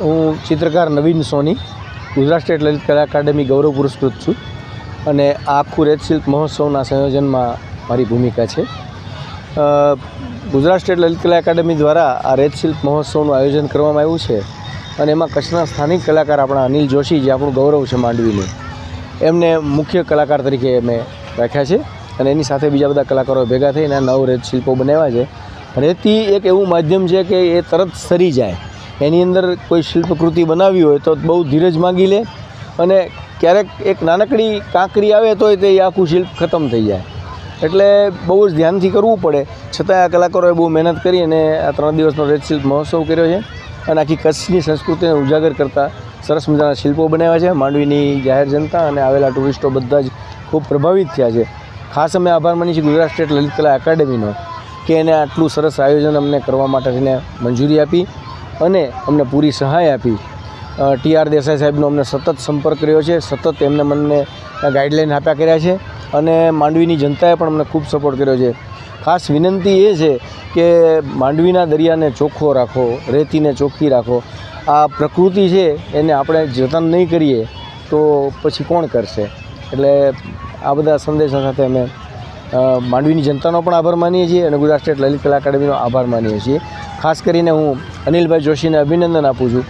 હું ચિત્રકાર નવીન સોની, ગુજરાત સ્ટેટ લલિત કલા અકાદમી ગૌરવ પુરસ્કૃત છું અને આખું રેત શિલ્પ મહોત્સવના સંયોજનમાં મારી ભૂમિકા છે. ગુજરાત સ્ટેટ લલિત કલા એકેડમી દ્વારા આ રેત શિલ્પ મહોત્સવનું આયોજન કરવામાં આવ્યું છે અને એમાં કચ્છના સ્થાનિક કલાકાર આપણા અનિલ જોશી જે આપણું ગૌરવ છે માંડવીનું, એમને મુખ્ય કલાકાર તરીકે મેં રાખ્યા છે અને એની સાથે બીજા બધા કલાકારો ભેગા થઈને નવ રેત શિલ્પો બનાવ્યા છે. રેતી એક એવું માધ્યમ છે કે એ તરત સરી જાય. એની અંદર કોઈ શિલ્પકૃતિ બનાવી હોય તો બહુ ધીરજ માંગી લે અને ક્યારેક એક નાનકડી કાંકરી આવે તોય તે આખું શિલ્પ ખતમ થઈ જાય. એટલે બહુ જ ધ્યાનથી કરવું પડે. છતાં આ કલાકારોએ બહુ મહેનત કરી અને આ ત્રણ દિવસનો રેત શિલ્પ મહોત્સવ કર્યો છે અને આખી કચ્છની સંસ્કૃતિને ઉજાગર કરતા સરસ મજાના શિલ્પો બનાવ્યા છે. માંડવીની જાહેર જનતા અને આવેલા ટુરિસ્ટો બધા જ ખૂબ પ્રભાવિત થયા છે. ખાસ અમે આભાર માની છીએ ગુજરાત સ્ટેટ લલિત કલા એકેડેમીનો કે એને આટલું સરસ આયોજન અમને કરવા માટે મંજૂરી આપી. અને અમને પૂરી સહાય આપી. ટી આર દેસાઈ સાહેબનો અમને સતત સંપર્ક કર્યો છે, સતત એમને મને ગાઈડલાઇન આપ્યા કર્યા છે અને માંડવીની જનતાએ પણ અમને ખૂબ સપોર્ટ કર્યો છે. ખાસ વિનંતી એ છે કે માંડવીના દરિયાને ચોખ્ખો રાખો, રેતીને ચોખ્ખી રાખો. આ પ્રકૃતિ છે એને આપણે જતન નહીં કરીએ તો પછી કોણ કરશે? એટલે આ બધા સંદેશા સાથે અમે માંડવીની જનતાનો પણ આભાર માનીએ છીએ અને ગુજરાત સ્ટેટ લલિત કલા એકેડમીનો આભાર માનીએ છીએ. ખાસ કરીને હું અનિલભાઈ જોશીને અભિનંદન આપું છું.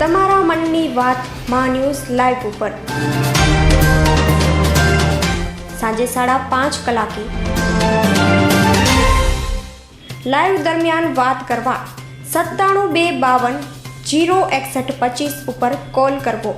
તમારા મનની વાતમાં ન્યૂઝ લાઈવ ઉપર. સાંજે સાડા પાંચ કલાકે. લાઈવ દરમિયાન વાત કરવા સત્તાણું બે બાવન જીરો એકસઠ પચીસ ઉપર કોલ કરવો.